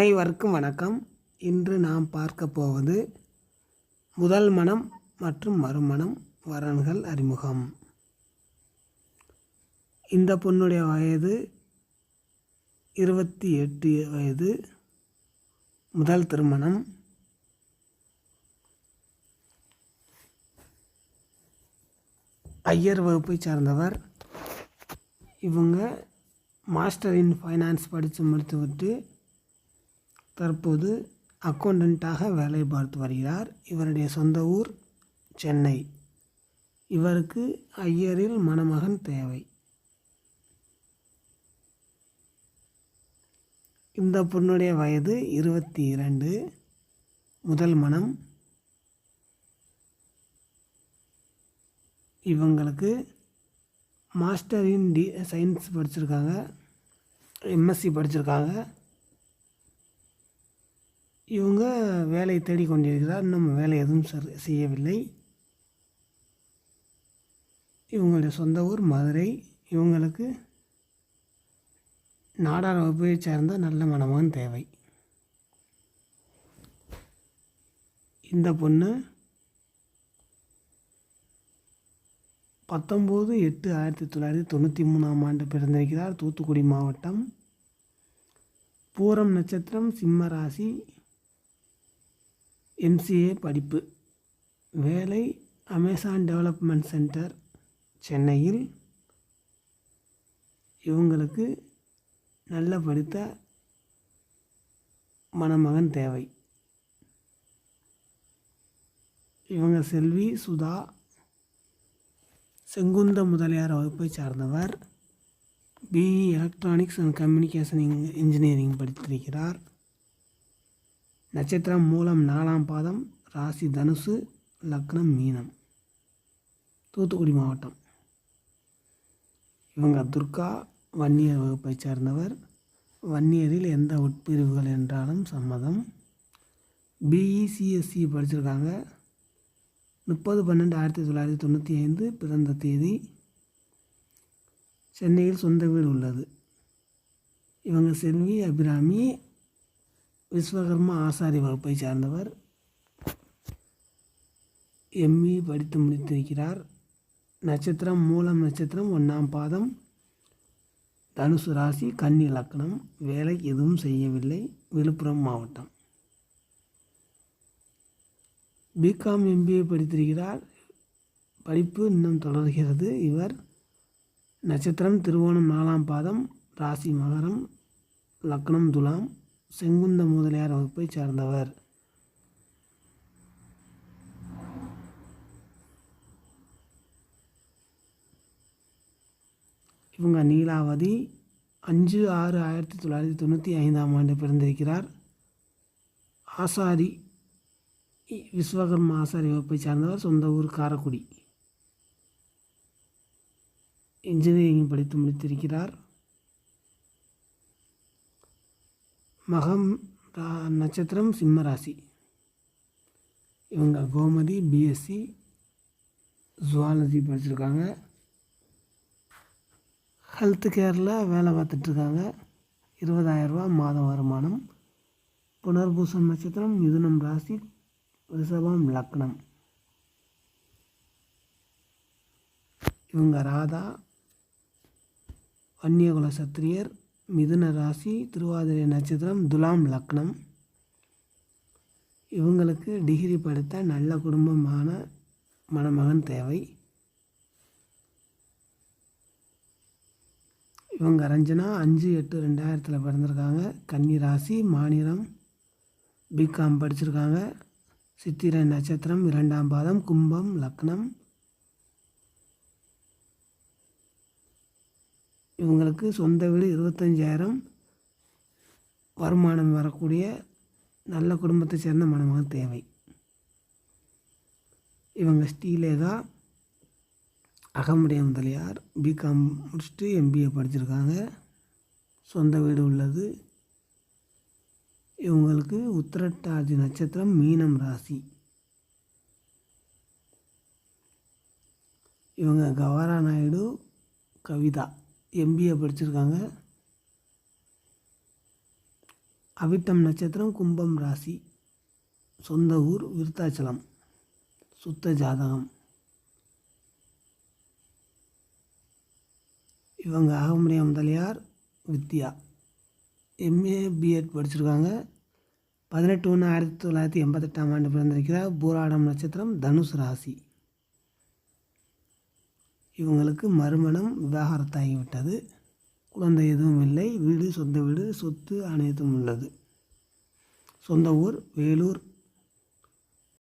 அனைவருக்கும் வணக்கம். இன்று நாம் பார்க்க போவது முதல் மனம் மற்றும் மறுமணம் வரன்கள் அறிமுகம். இந்த பொண்ணுடைய வயது இருபத்தி எட்டு வயது. முதல் திருமணம். ஐயர் வகுப்பை சார்ந்தவர். இவங்க மாஸ்டர் இன் ஃபைனான்ஸ் படித்து முடித்துவிட்டு தற்போது அக்கௌண்டண்ட்டாக வேலை பார்த்து வருகிறார். இவருடைய சொந்த ஊர் சென்னை. இவருக்கு ஐயரில் மணமகன் தேவை. இந்த பொண்ணுடைய வயது இருபத்தி இரண்டு முதல் மனம் இவங்களுக்கு மாஸ்டர் இன் டி சயின்ஸ் படிச்சிருக்காங்க. எம்எஸ்சி படிச்சிருக்காங்க. இவங்க வேலையை தேடிக்கொண்டிருக்கிறார் இன்னும் வேலை எதுவும் சரி செய்யவில்லை. இவங்களுடைய சொந்த ஊர் மதுரை. இவங்களுக்கு நாடார் வகுப்பை சேர்ந்த நல்ல மணமகன் தேவை. இந்த பொண்ணு பத்தொம்போது எட்டு ஆயிரத்தி தொள்ளாயிரத்தி தொண்ணூற்றி மூணாம் ஆண்டு பிறந்திருக்கிறார். தூத்துக்குடி மாவட்டம். பூரம் நட்சத்திரம் சிம்ம ராசி. எம்சிஏ படிப்பு. வேலை அமேசான் டெவலப்மெண்ட் சென்டர் சென்னையில். இவங்களுக்கு நல்ல படித்த மணமகன் தேவை. இவங்க செல்வி சுதா செங்குந்த முதலியார் வகுப்பை சார்ந்தவர். BE electronics and communication engineering படித்திருக்கிறார். நட்சத்திரம் மூலம் நாலாம் பாதம் ராசி தனுசு லக்னம் மீனம். தூத்துக்குடி மாவட்டம். இவங்க துர்கா வன்னியர் வகுப்பை சார்ந்தவர். வன்னியரில் எந்த உட்பிரிவுகள் என்றாலும் சம்மதம். பிஇசிஎஸ்சி படிச்சிருக்காங்க. முப்பது பன்னெண்டு ஆயிரத்தி தொள்ளாயிரத்தி தொண்ணூற்றி ஐந்து பிறந்த தேதி. சென்னையில் சொந்த வீடு உள்ளது. இவங்க செல்வி அபிராமி விஸ்வகர்மா ஆசாரி வகுப்பை சார்ந்தவர் எம்இ படித்து முடித்திருக்கிறார். நட்சத்திரம் மூலம் நட்சத்திரம் ஒன்றாம் பாதம். தனுசு ராசி கன்னி லக்னம். வேலை எதுவும் செய்யவில்லை. விழுப்புரம் மாவட்டம். பிகாம் எம்பிஏ படித்திருக்கிறார். படிப்பு இன்னும் தொடர்கிறது. இவர் நட்சத்திரம் திருவோணம் நாலாம் பாதம். ராசி மகரம் லக்னம் துலாம். செங்குந்த முதலியார் வகுப்பை சார்ந்தவர். இவங்க நீலாவதி அஞ்சு ஆறு ஆயிரத்தி தொள்ளாயிரத்தி தொண்ணூற்றி ஐந்தாம் ஆண்டு பிறந்திருக்கிறார். ஆசாரி விஸ்வகர்மா ஆசாரி வகுப்பை சார்ந்தவர் சொந்த ஊர் காரக்குடி. இன்ஜினியரிங் படித்து முடித்திருக்கிறார். மகம் நட்சத்திரம் சிம்ம ராசி இவங்க கோமதி பிஎஸ்சி ஜுவாலஜி படிச்சிருக்காங்க. ஹெல்த் கேரில் வேலை பார்த்துட்ருக்காங்க. இருபதாயிரரூபா மாத வருமானம். புனர்பூசம் நட்சத்திரம் மிதுனம் ராசி ரிஷபம் லக்னம். இவங்க ராதா வன்னியகுல சத்திரியர் மிதுன ராசி திருவாதிரை நட்சத்திரம் துலாம் லக்னம். இவங்களுக்கு டிகிரி படித்த நல்ல குடும்பமான மணமகன் தேவை. இவங்க ரஞ்சனா அஞ்சு எட்டு ரெண்டாயிரத்தில் பிறந்திருக்காங்க. கன்னி ராசி மாநிலம் பிகாம் படிச்சிருக்காங்க. சித்திரை நட்சத்திரம் இரண்டாம் பாதம் கும்பம் லக்னம். இவங்களுக்கு சொந்த வீடு இருபத்தஞ்சாயிரம். வருமானம் வரக்கூடிய நல்ல குடும்பத்தை சேர்ந்த மணமகன் தேவை. இவங்க ஸ்ரீலேகா அகமுடைய முதலியார். பிகாம் முடிச்சுட்டு எம்பிஏ படிச்சிருக்காங்க. சொந்த வீடு உள்ளது. இவங்களுக்கு உத்திரட்டாதி நட்சத்திரம் மீனம் ராசி. இவங்க கவாரா நாயுடு கவிதா. எம்பிஏ படிச்சிருக்காங்க. அவிட்டம் நட்சத்திரம் கும்பம் ராசி. சொந்த ஊர் விருத்தாச்சலம். சுத்த ஜாதகம். இவங்க அகமுடைய முதலியார் வித்யா. எம்ஏ பிஎட் படிச்சிருக்காங்க. பதினெட்டு ஒன்று ஆயிரத்தி தொள்ளாயிரத்தி எண்பத்தெட்டாம் ஆண்டு பிறந்திருக்கிறார். பூராடம் நட்சத்திரம் தனுஷ் ராசி. இவங்களுக்கு மறுமணம் விவாகரத்தாகிவிட்டது. குழந்தை எதுவும் இல்லை. வீடு சொந்த வீடு சொத்து அனைத்தும் உள்ளது. சொந்த ஊர் வேலூர்